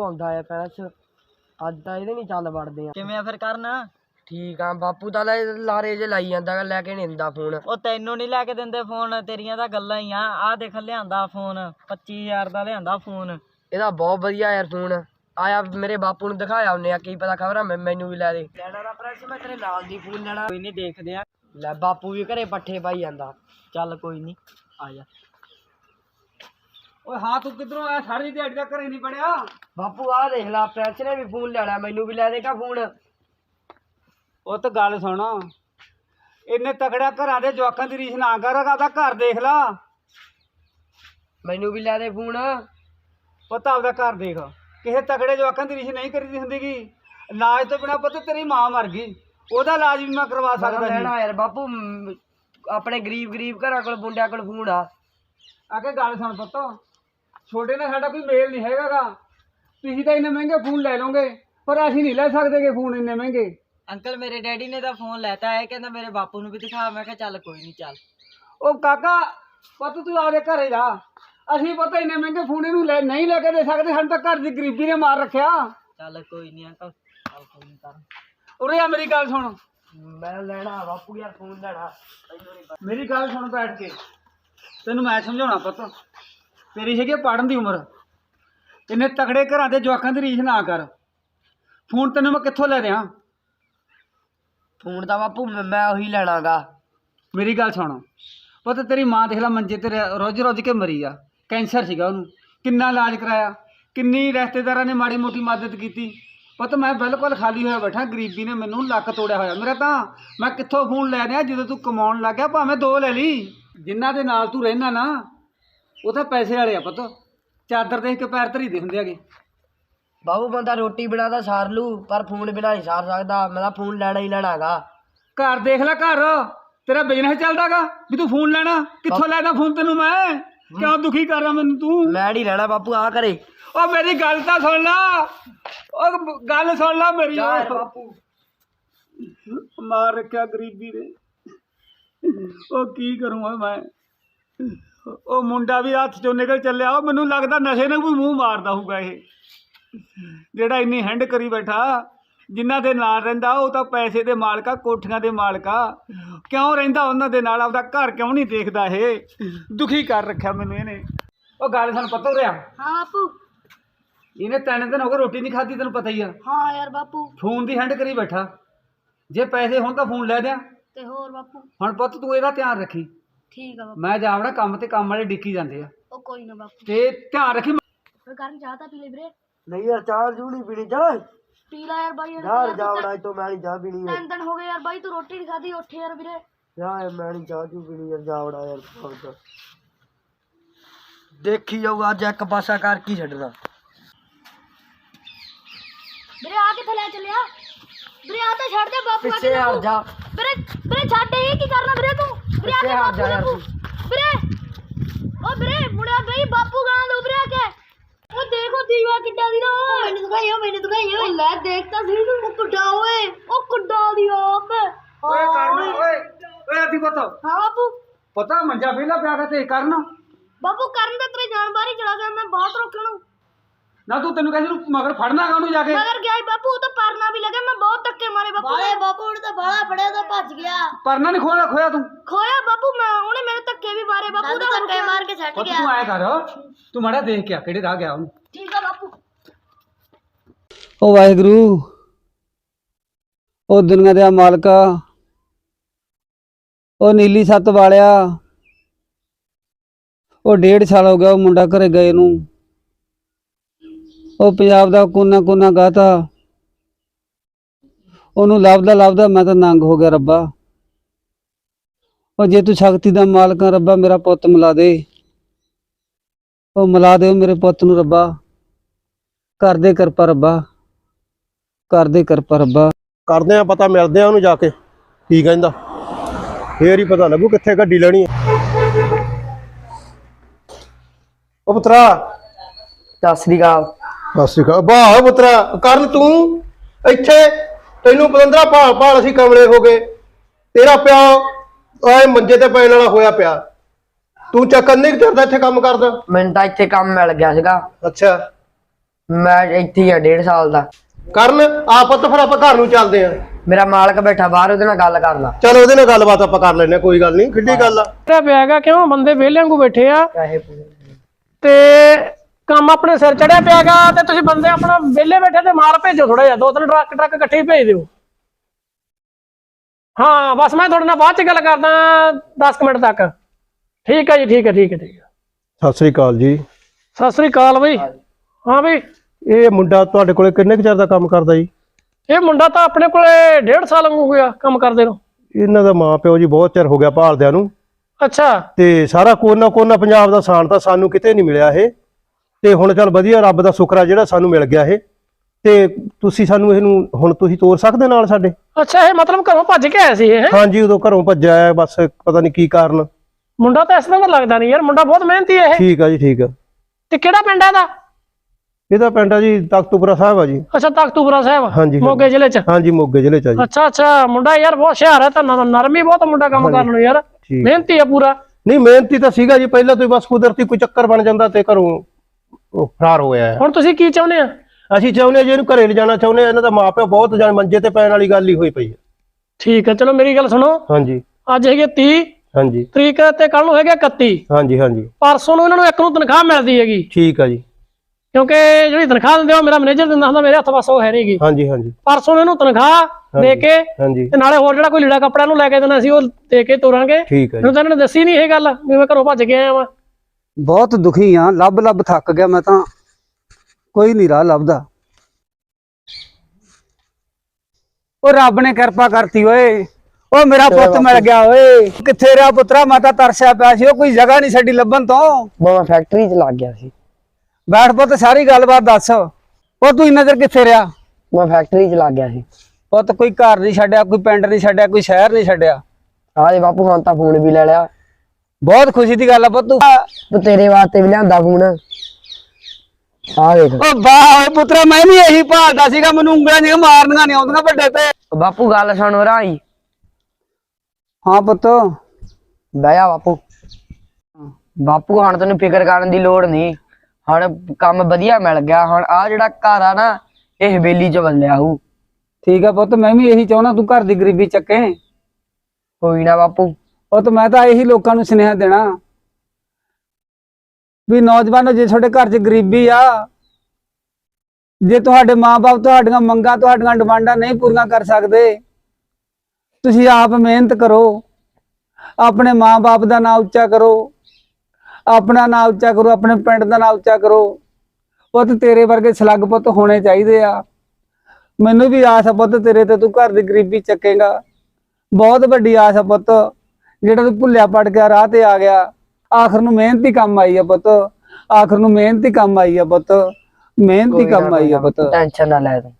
ਆਉਂਦਾ ਆ ਪੈਸ ਅੱਜ ਤਾਂ ਇਹਦੇ ਨਹੀਂ ਚੱਲ ਵੜਦੇ ਆ। ਕਿਵੇਂ ਆ ਫਿਰ ਕਰਨ? ਠੀਕ ਆ ਬਾਪੂ ਤਾਂ ਲੈ ਲਾਰੇ ਜੇ ਲਾਈ ਜਾਂਦਾ ਗਾ, ਲੈ ਕੇ ਨਹੀਂ ਦਿੰਦਾ ਫੋਨ। ਉਹ ਤੈਨੂੰ ਨਹੀਂ ਲੈ ਕੇ ਦਿੰਦੇ ਫੋਨ ਤੇਰੀਆਂ ਤਾਂ ਗੱਲਾਂ ਹੀ ਆ। ਆਹ ਦੇਖ ਲਿਆਂਦਾ ਫੋਨ 25000 ਦਾ ਲਿਆਂਦਾ ਫੋਨ। ਇਹਦਾ ਬਹੁਤ ਵਧੀਆ ਯਾਰ ਫੋਨ। ਆਇਆ ਮੇਰੇ ਬਾਪੂ ਨੂੰ ਦਿਖਾਇਆ ਉਹਨੇ ਆ ਕੀ ਪਤਾ ਖਬਰ ਮੈਂ ਮੈਨੂੰ ਵੀ ਲੈ ਦੇ। ਲੈਣਾ ਨਾ ਪ੍ਰੈਸ ਮੈਂ ਤੇਰੇ ਨਾਲ ਦੀ ਫੋਨ ਲੈਣਾ। ਕੋਈ ਨਹੀਂ ਦੇਖਦੇ ਆ। ਲੈ ਬਾਪੂ ਵੀ ਘਰੇ ਪੱਠੇ ਪਾਈ ਜਾਂਦਾ। ਚੱਲ ਕੋਈ ਨਹੀਂ ਆ ਜਾ। ਓਏ ਹਾਂ ਤੂੰ ਕਿੱਧਰੋਂ ਆਇਆ? ਸਾਰੀ ਦਿਹਾੜੀ ਦਾ ਘਰੇ ਨਹੀਂ ਪੜਿਆ। ਬਾਪੂ ਆਹ ਦੇਖ ਲੈ ਪ੍ਰੈਸ ਨੇ ਵੀ ਫੋਨ ਲੈ ਲਿਆ ਮੈਨੂੰ ਵੀ ਲੈ ਦੇਗਾ ਫੋਨ। ਉਹ ਤਾਂ ਗੱਲ ਸੁਣ। ਇੰਨੇ ਤਕੜਾ ਘਰਾਂ ਦੇ ਜਵਾਕਾਂ ਦੀ ਰੀਸ ਨਾ ਕਰ ਆਪਦਾ ਘਰ ਦੇਖ ਲਾ। ਮੈਨੂੰ ਵੀ ਲੈ ਦੇ ਫੋਨ। ਪਤਾ ਆਪਦਾ ਘਰ ਦੇਖ। ਕਿਸੇ ਤਕੜੇ ਜਵਾਕਾਂ ਦੀ ਰੀਸ ਨਹੀਂ ਕਰੀਦੀ ਹੁੰਦੀਗੀ। ਇਲਾਜ ਤੋਂ ਬਿਨਾ ਪਤਾ ਤੇਰੀ ਮਾਂ ਮਰ ਗਈ। ਉਹਦਾ ਇਲਾਜ ਵੀ ਮੈਂ ਕਰਵਾ ਸਕਦਾ ਸੀ। ਲੈਣਾ ਯਾਰ ਬਾਪੂ ਮ, ਆਪਣੇ ਗਰੀਬ ਗਰੀਬ ਘਰਾਂ ਕੋਲ ਮੁੰਡਿਆਂ ਕੋਲ ਫੋਨ ਆ। ਆ ਕੇ ਗੱਲ ਸੁਣ ਪੁੱਤ। ਛੋਟੇ ਨਾਲ ਸਾਡਾ ਕੋਈ ਮੇਲ ਨਹੀਂ ਹੈਗਾਗਾ। ਤੁਸੀਂ ਤਾਂ ਇੰਨੇ ਮਹਿੰਗੇ ਫੋਨ ਲੈ ਲਓਗੇ ਪਰ ਅਸੀਂ ਨਹੀਂ ਲੈ ਸਕਦੇਗੇ ਫੋਨ ਇੰਨੇ ਮਹਿੰਗੇ। ਅੰਕਲ ਮੇਰੇ ਡੈਡੀ ਨੇ ਤਾਂ ਫੋਨ ਲੈਤਾ ਹੈ ਕਹਿੰਦਾ ਮੇਰੇ ਬਾਪੂ ਨੂੰ ਵੀ ਦਿਖਾ। ਮੈਂ ਕਿਹਾ ਚੱਲ ਕੋਈ ਨਹੀਂ ਚੱਲ। ਉਹ ਕਾਕਾ ਪੁੱਤ ਤੂੰ ਆਪਦੇ ਘਰੇ ਜਾ। ਅਸੀਂ ਪਤਾ ਇੰਨੇ ਮਹਿੰਗੇ ਫੋਨ ਇਹਨੂੰ ਲੈ ਨਹੀਂ ਲੈ ਕੇ ਦੇ ਸਕਦੇ ਸਾਨੂੰ ਤਾਂ ਘਰ ਦੀ ਗਰੀਬੀ ਨੇ ਮਾਰ ਰੱਖਿਆ। ਚੱਲ ਕੋਈ ਨਹੀਂ ਅੰਕਲ ਚੱਲ ਕੋਈ ਨਹੀਂ ਕਰ। ਉਰੇ ਆ ਮੇਰੀ ਗੱਲ ਸੁਣ। ਮੈਂ ਲੈਣਾ ਬਾਪੂ ਯਾਰ ਫੋਨ ਲੈਣਾ। ਮੇਰੀ ਗੱਲ ਸੁਣ ਬੈਠ ਕੇ। ਤੈਨੂੰ ਮੈਂ ਸਮਝਾਉਣਾ ਪੁੱਤ। ਤੇਰੀ ਹੈਗੀ ਪੜਨ ਦੀ ਉਮਰ। ਇੰਨੇ ਤਕੜੇ ਘਰਾਂ ਦੇ ਜਵਾਕਾਂ ਦੀ ਰੀਸ ਨਾ ਕਰ। ਫੋਨ ਤੈਨੂੰ ਮੈਂ ਕਿੱਥੋਂ ਲੈ ਦਿਆਂ? ਫੋਨ ਤਾਂ ਬਾਪੂ ਮੈਂ ਮੈਂ ਉਹੀ ਲੈਣਾਗਾ ਮੇਰੀ ਗੱਲ ਸੁਣ। ਪੁੱਤ ਤੇਰੀ ਮਾਂ ਦੇਖ ਲੈ ਮੰਜੇ ਤੇ ਰੋਜ਼ ਰੋਜ਼ ਕੇ ਮਰੀ ਆ। ਕੈਂਸਰ ਸੀਗਾ ਉਹਨੂੰ। ਕਿੰਨਾ ਇਲਾਜ ਕਰਾਇਆ। ਕਿੰਨੀ ਰਿਸ਼ਤੇਦਾਰਾਂ ਨੇ ਮਾੜੀ ਮੋਟੀ ਮਦਦ ਕੀਤੀ। ਪੁੱਤ ਮੈਂ ਬਿਲਕੁਲ ਖਾਲੀ ਹੋਇਆ ਬੈਠਾ। ਗਰੀਬੀ ਨੇ ਮੈਨੂੰ ਲੱਕ ਤੋੜਿਆ ਹੋਇਆ। ਮੇਰਾ ਤਾਂ ਮੈਂ ਕਿੱਥੋਂ ਫੋਨ ਲੈ ਰਿਹਾ ਜਦੋਂ ਤੂੰ ਕਮਾਉਣ ਲੱਗ ਗਿਆ? ਭਾਵੇਂ ਦੋ ਲੈ ਲਈ। ਜਿਨ੍ਹਾਂ ਦੇ ਨਾਲ ਤੂੰ ਰਹਿਣਾ ਨਾ ਉਹ ਤਾਂ ਪੈਸੇ ਵਾਲੇ ਆ ਪੁੱਤ। ਚਾਦਰ ਦੇਖ ਕੇ ਪੈਰ ਧਰੀ ਦੇ ਹੁੰਦੇ ਹੈਗੇ। ਬਾਬੂ ਬੰਦਾ ਰੋਟੀ ਬਿਨਾ ਤਾਂ ਸਾਰ ਲੂ ਪਰ ਫੋਨ ਬਿਨਾ ਨਹੀਂ ਸਾਰ ਸਕਦਾ। ਮੈਂ ਤਾਂ ਫੋਨ ਲੈਣਾ ਹੀ ਲੈਣਾਗਾ ਘਰ ਦੇਖ ਲੈ ਘਰ। ਤੇਰਾ ਬਿਜ਼ਨਸ ਚੱਲਦਾਗਾ ਵੀ ਤੂੰ ਫੋਨ ਲੈਣਾ। ਕਿੱਥੋਂ ਲੈਣਾ ਫੋਨ ਤੈਨੂੰ ਮੈਂ? ਕਿਉਂ ਦੁਖੀ ਕਰ ਰਿਹਾ ਮੈਨੂੰ ਤੂੰ? ਮੈਂ ਨਹੀਂ ਰਹਿਣਾ ਬਾਪੂ ਆ ਕਰੇ ਉਹ ਮੇਰੀ ਗੱਲ ਤਾਂ ਸੁਣ ਲਾ। ਉਹ ਗੱਲ ਸੁਣ ਲਾ ਮੇਰੀ। ਬਾਪੂ। ਮਾਰ ਰੱਖਿਆ ਗਰੀਬੀ ਨੇ। ਉਹ ਕੀ ਕਰੂੰਗਾ ਮੈਂ? ਉਹ ਮੁੰਡਾ ਵੀ ਹੱਥ ਚੋਂ ਨਿਕਲ ਚੱਲਿਆ ਉਹ ਮੈਨੂੰ ਲੱਗਦਾ ਨਸ਼ੇ ਨਾਲ ਕੋਈ ਮੂੰਹ ਮਾਰਦਾ ਹੋਊਗਾ ਇਹ। ਜਿਹੜਾ ਇੰਨੀ ਹੈਂਡ ਕਰੀ ਬੈਠਾ ਜਿਨ੍ਹਾਂ ਦੇ ਨਾਲ ਰਹਿੰਦਾ ਉਹ ਤਾਂ ਪੈਸੇ ਦੇ ਮਾਲਕਾ ਕੋਠੀਆਂ ਦੇ ਮਾਲਕਾ ਕਿਉਂ ਰਹਿੰਦਾ ਉਹਨਾਂ ਦੇ ਨਾਲ? ਆਪਦਾ ਘਰ ਕਿਉਂ ਨਹੀਂ ਦੇਖਦਾ ਇਹ? ਦੁਖੀ ਕਰ ਰੱਖਿਆ ਮੈਨੂੰ ਇਹਨੇ। ਉਹ ਗੱਲ ਸਾਨੂੰ ਪਤਾ ਰਿਹਾ ਹਾਂ ਬਾਪੂ। ਇਹਨੇ ਤਿੰਨ ਦਿਨ ਹੋ ਗਏ ਰੋਟੀ ਨਹੀਂ ਖਾਧੀ ਤੈਨੂੰ ਪਤਾ ਹੀ ਆ। ਹਾਂ ਯਾਰ ਬਾਪੂ। ਫੋਨ ਦੀ ਹੈਂਡ ਕਰੀ ਬੈਠਾ। ਜੇ ਪੈਸੇ ਹੋਣ ਤਾਂ ਫੋਨ ਲੈ ਦਿਆਂ। ਤੇ ਹੋਰ ਬਾਪੂ। ਹੁਣ ਪੁੱਤ ਤੂੰ ਇਹਦਾ ਧਿਆਨ ਰੱਖੀ। ਠੀਕ ਆ ਬਾਪੂ। ਮੈਂ ਜਾਵੜਾ ਕੰਮ ਤੇ ਕੰਮ ਵਾਲੇ ਡਿੱਕੀ ਜਾਂਦੇ ਆ। ਉਹ ਕੋਈ ਨਾ ਬਾਪੂ। ਤੇ ਧਿਆਨ ਰੱਖੀ ਫਿਰ ਕਰਨ ਚਾਹ ਤਾਂ ਪੀ ਲੈ ਵੀਰੇ। ਨਹੀਂ ਯਾਰ ਚਾਹ ਜੂ ਨਹੀਂ ਪੀਣੀ ਜਾ। ਪੀ ਲੈ ਯਾਰ ਬਾਈ ਯਾਰ ਯਾਰ ਜਾ ਬੜਾ ਤੋਂ। ਮੈਂ ਨਹੀਂ ਚਾਹ ਪੀਣੀ ਤਿੰਨ ਦਿਨ ਹੋ ਗਏ ਯਾਰ ਬਾਈ ਤੂੰ ਰੋਟੀ ਨਹੀਂ ਖਾਧੀ ਉੱਠ ਯਾਰ ਵੀਰੇ। ਯਾਰ ਮੈਂ ਨਹੀਂ ਚਾਹ ਜੂ ਪੀਣੀ ਯਾਰ ਜਾ ਬੜਾ ਯਾਰ ਬਹੁਤ। ਦੇਖੀ ਜਾਊਗਾ ਅੱਜ ਇੱਕ ਪਾਸਾ ਕਰ ਕੀ ਛੱਡਣਾ ਵੀਰੇ ਆ ਕਿੱਥੇ ਲੈ ਚੱਲਿਆ? ਵੀਰੇ ਆ ਤਾਂ ਛੱਡ ਦੇ ਬਾਪੂ ਆ ਪਿੱਛੇ ਹਟ ਜਾ। ਵੀਰੇ ਵੀਰੇ ਛੱਡ ਇਹ ਕੀ ਕਰਨਾ ਵੀਰੇ? ਜਾ ਬਾਪੂ ਯਾਰ ਬਾਪੂ ਵੀਰੇ ਓ ਵੀਰੇ ਮੁੰਡਾ ਬਈ ਬਾਪੂ ਗਾਂ ਦੋ ਵੀਰੇ ਆ ਕੇ। ਉਹ ਦੇਖੋ ਦੀਵਾ ਕਿੱਡਾ ਦੀ ਨਾ ਮੈਨੂੰ ਦਿਖਾਈਓ ਮੈਨੂੰ ਦਿਖਾਈਓ। ਲੈ ਦੇਖ ਤਾਂ ਸਹੀ ਤੂੰ। ਉਹ ਕੁੱਡਾ ਓਏ। ਉਹ ਕੁੱਡਾ ਦੀ ਆਪ ਓਏ ਕਰਨ ਓਏ। ਓਏ ਅਦੀ ਪੁੱਤ। ਹਾਂ ਬਾਪੂ। ਪਤਾ ਮੰਜਾ ਫੇਲਾ ਪਿਆ ਤੇ ਕਰਨ ਬਾਪੂ ਕਰਨ ਦਾ ਤੇਰੇ ਜਾਨ ਚਲਾ ਗਿਆ ਮੈਂ ਬਹੁਤ ਰੋਕਣ ਨੂੰ। ਨਾ ਤੂੰ ਤੈਨੂੰ ਕਹਿੰਦੀ ਨੂੰ ਮਗਰ ਫੜਨਾ ਗਾ ਉਹਨੂੰ ਜਾ ਕੇ? ਮਗਰ ਗਿਆ ਬਾਪੂ ਉਹ ਤਾਂ ਪਰਨਾ ਵੀ ਲੱਗਾ ਮੈਂ ਬਹੁਤ ਧੱਕੇ ਮਾਰੇ ਬਾਪੂ ਬਾਲੇ ਬਾਪੂ ਉਹਨੇ ਤਾਂ ਬਾਲਾ ਫੜਿਆ ਤਾਂ ਭੱਜ ਗਿਆ। ਪਰਨਾ ਨਹੀਂ ਖੋਇਆ ਖੋਇਆ ਤੂੰ? ਖੋਇਆ ਬਾਪੂ ਮੈਂ ਉਹਨੇ ਮੇਰੇ ਧੱਕੇ ਵੀ ਮਾਰੇ ਬਾਪੂ ਦਾ ਧੱਕੇ ਮਾਰ ਕੇ ਛੱਡ ਪੁੱਤ ਤੂੰ ਆਇਆ ਕਰ ਤੂੰ ਮਾੜਾ ਦੇਖ ਕੇ ਆ ਕਿਹੜੇ ਰਾਹ ਗਿਆ ਉਹਨੂੰ। ਠੀਕ ਆ ਬਾਪੂ। ਓ ਵਾਹਿਗੁਰੂ ਓ ਦੁਨੀਆ ਦੇ ਮਾਲਕਾ ਓ ਨੀਲੀ ਸੱਤ ਵਾਲਿਆ ਉਹ ਡੇਢ ਸਾਲ ਹੋ ਗਿਆ ਉਹ ਮੁੰਡਾ ਘਰੇ ਗਏ ਨੂੰ। ਉਹ ਪੰਜਾਬ ਦਾ ਕੋਨਾ ਕੋਨਾ ਗਾਤਾ। ਉਹਨੂੰ ਲੱਭਦਾ ਲੱਭਦਾ ਮੈਂ ਤਾਂ ਨੰਗ ਹੋ ਗਿਆ ਰੱਬਾ। ਉਹ ਜੇ ਤੂੰ ਸ਼ਕਤੀ ਦਾ ਮਾਲਕ ਆ ਰੱਬਾ ਮੇਰਾ ਪੁੱਤ ਮਿਲਾ ਦੇ। ਉਹ ਮਿਲਾ ਦੇ ਮੇਰੇ ਪੁੱਤ ਨੂੰ ਰੱਬਾ। ਕਰ ਦੇ ਕਿਰਪਾ ਰੱਬਾ। ਕਰ ਦੇ ਕਿਰਪਾ ਰੱਬਾ। ਕਰਦੇ ਆ ਪਤਾ ਮਿਲਦੇ ਆ ਉਹਨੂੰ ਜਾ ਕੇ। ਕੀ ਕਹਿੰਦਾ? ਫੇਰ ਹੀ ਪਤਾ ਲੱਗੂ ਕਿੱਥੇ ਗੱਡੀ ਲੈਣੀ ਹੈ ਉਹ ਪੁੱਤਰਾ। ਸਤਿ ਸ੍ਰੀ ਅਕਾਲ। ਸਤਿ ਸ਼੍ਰੀ ਅਕਾਲ। ਵਾਹ ਪੁੱਤਰਾ ਕਰਨ ਤੂੰ? ਇੱਥੇ ਤੈਨੂੰ ਪਤੰਦਰਾ ਭਾਲ ਭਾਲ ਅਸੀਂ ਕਮਲੇ ਹੋ ਗਏ। ਤੇਰਾ ਪਿਓ ਆਏ ਮੰਜੇ ਤੇ ਪੈਣ ਵਾਲਾ ਹੋਇਆ ਪਿਆ। ਤੂੰ ਚੱਕਰ ਨਹੀਂ ਕਰਦਾ ਇੱਥੇ ਕੰਮ ਕਰਦਾ? ਮੈਨੂੰ ਤਾਂ ਇੱਥੇ ਕੰਮ ਮਿਲ ਗਿਆ ਸੀਗਾ। ਅੱਛਾ। ਮੈਂ ਇੱਥੇ ਹੀ ਆ ਡੇਢ ਸਾਲ ਦਾ। ਕਰਨ ਆ ਪੁੱਤ ਫਿਰ ਆਪਾਂ ਘਰ ਨੂੰ ਚੱਲਦੇ ਆ। ਮੇਰਾ ਮਾਲਕ ਬੈਠਾ ਬਾਹਰ ਉਹਦੇ ਨਾਲ ਗੱਲ ਕਰ ਲਾ। ਚਲ ਉਹਦੇ ਨਾਲ ਗੱਲਬਾਤ ਆਪਾਂ ਕਰ ਲੈਨੇ ਕੋਈ ਗੱਲ ਨਹੀਂ ਕਿੱਡੀ ਗੱਲ ਆ। ਤੇ ਪਿਆਗਾ ਕਿਉਂ ਬੰਦੇ ਵਿਹਲਿਆਂ ਨੂੰ ਬੈਠੇ ਆ। ਪੈਸੇ ਤੇ ਕੰਮ ਆਪਣੇ ਸਿਰ ਚੜਿਆ ਪਿਆਗਾ ਤੇ ਤੁਸੀਂ ਬੰਦੇ ਆਪਣਾ ਵਿਹਲੇ ਬੈਠੇ ਤੇ ਮਾਲ ਭੇਜੋ ਥੋੜਾ ਜਿਹਾ ਦੋ ਤਿੰਨ ਟਰੱਕ ਟਰੱਕ ਇਕੱਠੇ ਹੀ ਭੇਜ ਦਿਓ। ਹਾਂ ਬਸ ਮੈਂ ਤੁਹਾਡੇ ਨਾਲ ਬਾਅਦ ਚ ਗੱਲ ਕਰਦਾ 10 ਮਿੰਟ ਤੱਕ। ਠੀਕ ਹੈ ਜੀ ਠੀਕ ਹੈ ਠੀਕ ਹੈ ਠੀਕ ਹੈ ਸਤਿ ਸ੍ਰੀ ਅਕਾਲ ਜੀ। ਸਤਿ ਸ੍ਰੀ ਅਕਾਲ ਬਈ। ਹਾਂ ਬਈ। ਇਹ ਮੁੰਡਾ ਤੁਹਾਡੇ ਕੋਲੇ ਕਿੰਨੇ ਕੁ ਚਿਰ ਦਾ ਕੰਮ ਕਰਦਾ ਜੀ? ਇਹ ਮੁੰਡਾ ਤਾਂ ਆਪਣੇ ਕੋਲੇ ਡੇਢ ਸਾਲ ਹੋ ਗਿਆ ਕੰਮ ਕਰਦੇ ਨੂੰ। ਇਹਨਾਂ ਦਾ ਮਾਂ ਪਿਓ ਜੀ ਬਹੁਤ ਚਿਰ ਹੋ ਗਿਆ ਭਾਲਦਿਆਂ ਨੂੰ। ਅੱਛਾ। ਤੇ ਸਾਰਾ ਕੋਨਾ ਕੋਨਾ ਪੰਜਾਬ ਦਾ ਸਾਨ ਤਾਂ ਸਾਨੂੰ ਕਿਤੇ ਨਹੀਂ ਮਿਲਿਆ ਇਹ। ਤੇ ਹੁਣ ਚੱਲ ਵਧੀਆ ਰੱਬ ਦਾ ਸ਼ੁਕਰ ਆ ਜਿਹੜਾ ਸਾਨੂੰ ਮਿਲ ਗਿਆ ਇਹ। ਤੇ ਤੁਸੀਂ ਸਾਨੂੰ ਇਹਨੂੰ ਹੁਣ ਤੁਸੀਂ ਤੋਰ ਸਕਦੇ ਨਾਲ ਸਾਡੇ? ਅੱਛਾ ਇਹ ਮਤਲਬ ਘਰੋਂ ਭੱਜ ਕੇ ਆਇਆ ਸੀ ਇਹ? ਹੈਂ? ਹਾਂਜੀ ਉਦੋਂ ਘਰੋਂ ਭੱਜਿਆ ਹੈ ਬਸ ਪਤਾ ਨਹੀਂ ਕੀ ਕਾਰਨ। ਮੁੰਡਾ ਤਾਂ ਇਸ ਤਰ੍ਹਾਂ ਦਾ ਲੱਗਦਾ ਨਹੀਂ ਯਾਰ ਮੁੰਡਾ ਬਹੁਤ ਮਿਹਨਤੀ ਹੈ ਇਹ। ਠੀਕ ਆ ਜੀ ਠੀਕ ਆ। ਤੇ ਕਿਹੜਾ ਪਿੰਡ ਹੈ ਇਹਦਾ? ਇਹਦਾ ਪਿੰਡ ਆ ਜੀ ਤਖਤੂਪੁਰਾ ਸਾਹਿਬ ਆ ਜੀ। ਅੱਛਾ ਤਖਤੂਪੁਰਾ ਸਾਹਿਬ ਹਾਂਜੀ, ਮੋਗੇ ਜ਼ਿਲ੍ਹੇ ਚ? ਹਾਂਜੀ ਮੋਗੇ ਜ਼ਿਲ੍ਹੇ ਚ ਆ ਜੀ। ਅੱਛਾ ਅੱਛਾ ਮੁੰਡਾ ਯਾਰ ਬਹੁਤ ਹੁਸ਼ਿਆਰ ਹੈ ਤਾਂ ਨ- ਨਰਮੀ ਬਹੁਤ ਮੁੰਡਾ ਕੰਮ ਕਰਨ ਨੂੰ ਯਾਰ। ਠੀਕ। ਮਿਹਨਤੀ ਹੈ ਪੂਰਾ। ਨਹੀਂ ਮਿਹਨਤੀ ਤਾਂ ਸੀਗਾ ਜੀ ਪਹਿਲਾਂ ਤੋਂ ਹੀ ਬਸ ਕੁਦਰਤੀ ਕੋਈ ਚੱਕਰ ਬਣ ਜਾਂਦਾ ਤੇ ਘਰੋਂ ਉਹ ਫਰਾਰ ਹੋਇਆ ਹੈ। ਹੁਣ ਤੁਸੀਂ ਕੀ ਚਾਹੁੰਦੇ ਆ? ਅਸੀਂ ਚਾਹੁੰਦੇ ਹਾਂ ਜੀ ਇਹਨੂੰ ਘਰੇ ਲਿਜਾਣਾ ਚਾਹੁੰਦੇ ਹਾਂ ਇਹਨਾਂ ਦਾ ਮਾਪਿਓ ਬਹੁਤ ਜਾਨ ਮੰਜੇ ਤੇ ਪੈਣ ਵਾਲੀ ਗੱਲ ਹੀ ਹੋਈ ਪਈ ਹੈ। ਠੀਕ ਹੈ ਚਲੋ ਮੇਰੀ ਗੱਲ ਸੁਣੋ। ਹਾਂਜੀ। ਅੱਜ ਹੈਗੇ 30 ਹਾਂਜੀ। ਤਰੀਕ ਤੇ ਕੱਲ ਨੂੰ ਹੈਗੇ 31 ਹਾਂਜੀ ਹਾਂਜੀ। ਪਰਸੋਂ ਨੂੰ ਇਹਨਾਂ ਨੂੰ ਇੱਕ ਨੂੰ ਤਨਖਾਹ ਮਿਲਦੀ ਹੈਗੀ। ਠੀਕ ਆ ਜੀ। ਕਿਉਂਕਿ ਜਿਹੜੀ ਤਨਖਾਹ ਦਿੰਦੇ ਉਹ ਮੇਰਾ ਮੈਨੇਜਰ ਦਿੰਦਾ ਹੁੰਦਾ ਮੇਰੇ ਹੱਥ ਬਸ ਉਹ ਹੈ ਨਹੀਂਗੀ ਹਾਂਜੀ ਹਾਂਜੀ। ਪਰਸੋਂ ਇਹਨੂੰ ਤਨਖਾਹ ਦੇ ਕੇ ਹਾਂਜੀ। ਤੇ ਨਾਲੇ ਹੋਰ ਜਿਹੜਾ ਕੋਈ ਲੀੜਾ ਕੱਪੜਾ ਨੂੰ ਲੈ ਕੇ ਦੇਣਾ ਸੀ ਉਹ ਦੇ ਕੇ ਤੋਰਾਂਗੇ। ਠੀਕ ਜੀ। ਮੈਨੂੰ ਤਾਂ ਇਹਨਾਂ ਨੇ ਦੱਸੀ ਨਹੀਂ ਇਹ ਗੱਲ ਵੀ ਮੈਂ ਘਰੋਂ ਭੱਜ ਕੇ ਆਇਆ ਵਾਂ। ਬਹੁਤ ਦੁਖੀ ਆ ਲੱਭ ਲੱਭ ਥੱਕ ਗਿਆ ਮੈਂ ਤਾਂ। ਕੋਈ ਨਹੀਂ ਰਾਹ ਲੱਭਦਾ। ਉਹ ਰੱਬ ਨੇ ਕਿਰਪਾ ਕਰਤੀ ਓਏ। ਉਹ ਮੇਰਾ ਪੁੱਤ ਮਿਲ ਗਿਆ ਓਏ। ਕਿੱਥੇ ਰਿਹਾ ਪੁੱਤਰਾ? ਮੈਂ ਤਾਂ ਤਰਸਿਆ ਪਿਆ ਸੀ। ਉਹ ਕੋਈ ਜਗ੍ਹਾ ਨਹੀਂ ਛੱਡੀ ਲੱਭਣ ਤੋਂ। ਮੈਂ ਫੈਕਟਰੀ 'ਚ ਲੱਗ ਗਿਆ ਸੀ। ਬੈਠ ਪੁੱਤ ਸਾਰੀ ਗੱਲਬਾਤ ਦੱਸ। ਉਹ ਤੂੰ ਇੰਨਾ ਚਿਰ ਕਿੱਥੇ ਰਿਹਾ? ਮੈਂ ਫੈਕਟਰੀ 'ਚ ਲੱਗ ਗਿਆ ਸੀ। ਪੁੱਤ ਕੋਈ ਘਰ ਨਹੀਂ ਛੱਡਿਆ ਕੋਈ ਪਿੰਡ ਨਹੀਂ ਛੱਡਿਆ ਕੋਈ ਸ਼ਹਿਰ ਨਹੀਂ ਛੱਡਿਆ। ਆਹ ਦੇ ਬਾਪੂ ਹੁਣ ਤਾਂ ਫੋਨ ਵੀ ਲੈ ਲਿਆ। ਬਹੁਤ ਖੁਸ਼ੀ ਦੀ ਗੱਲ ਆ ਪੁੱਤ। ਤੂੰ ਤੇਰੇ ਵਾਸਤੇ ਵੀ ਲਿਆਂਦਾ ਫੋਨ। ਆਹ ਦੇਖ। ਉਹ ਵਾਹ ਓਏ ਪੁੱਤਰਾ ਮੈਂ ਵੀ ਇਹੀ ਭਾਲਦਾ ਸੀਗਾ ਮੈਨੂੰ ਉਂਗਲਾਂ ਜਿਹੀਆਂ ਮਾਰਨੀਆਂ ਨਹੀਂ ਆਉਂਦੀਆਂ ਵੱਡੇ ਤੇ। ਬਾਪੂ ਗੱਲ ਸੁਣ ਰਾਈ ਹਾਂ ਪੁੱਤ। ਬਹਿ ਜਾ ਬਾਪੂ। ਬਾਪੂ ਹੁਣ ਤੈਨੂੰ ਫਿਕਰ ਕਰਨ ਦੀ ਲੋੜ ਨਹੀਂ। ਹੁਣ ਕੰਮ ਵਧੀਆ ਮਿਲ ਗਿਆ। ਹੁਣ ਆ ਜਿਹੜਾ ਘਰ ਆ ਨਾ ਇਹ ਹਵੇਲੀ 'ਚ ਬਦਲਿਆ ਹੂ। ਠੀਕ ਆ ਪੁੱਤ ਮੈਂ ਵੀ ਇਹੀ ਚਾਹੁੰਦਾ ਤੂੰ ਘਰ ਦੀ ਗਰੀਬੀ ਚੱਕੇ। ਕੋਈ ਨਾ ਬਾਪੂ। ਉਹ ਤਾਂ ਮੈਂ ਤਾਂ ਇਹੀ ਲੋਕਾਂ ਨੂੰ ਸੁਨੇਹਾ ਦੇਣਾ ਵੀ ਨੌਜਵਾਨੋ ਜੇ ਤੁਹਾਡੇ ਘਰ 'ਚ ਗਰੀਬੀ ਆ, ਜੇ ਤੁਹਾਡੇ ਮਾਪੇ ਤੁਹਾਡੀਆਂ ਮੰਗਾਂ, ਤੁਹਾਡੀਆਂ ਡਿਮਾਂਡਾਂ ਨਹੀਂ ਪੂਰੀਆਂ ਕਰ ਸਕਦੇ, ਤੁਸੀਂ ਆਪ ਮਿਹਨਤ ਕਰੋ, ਆਪਣੇ ਮਾਪੇ ਦਾ ਨਾਂ ਉੱਚਾ ਕਰੋ, ਆਪਣਾ ਨਾਂ ਉੱਚਾ ਕਰੋ, ਆਪਣੇ ਪਿੰਡ ਦਾ ਨਾਂ ਉੱਚਾ ਕਰੋ, ਪੁੱਤ ਤੇਰੇ ਵਰਗੇ ਸਲੱਗ ਪੁੱਤ ਹੋਣੇ ਚਾਹੀਦੇ ਆ। ਮੈਨੂੰ ਵੀ ਆਸ ਆ ਪੁੱਤ ਤੇਰੇ ਤੇ ਤੂੰ ਘਰ ਦੀ ਗਰੀਬੀ ਚੱਕੇਗਾ। ਬਹੁਤ ਵੱਡੀ ਆਸ ਆ ਪੁੱਤ। ਜਿਹੜਾ ਤੂੰ ਭੁੱਲਿਆ ਪੜ ਗਿਆ ਰਾਹ ਤੇ ਆ ਗਿਆ। ਆਖਰ ਨੂੰ ਮਿਹਨਤ ਹੀ ਕੰਮ ਆਈ ਆ ਪੁੱਤ। ਆਖਰ ਨੂੰ ਮਿਹਨਤ ਹੀ ਕੰਮ ਆਈ ਆ ਪੁੱਤ। ਮਿਹਨਤ ਹੀ ਕੰਮ ਆਈ ਆ ਪੁੱਤ। ਟੈਨਸ਼ਨ ਨਾ ਲੈ ਤੂੰ।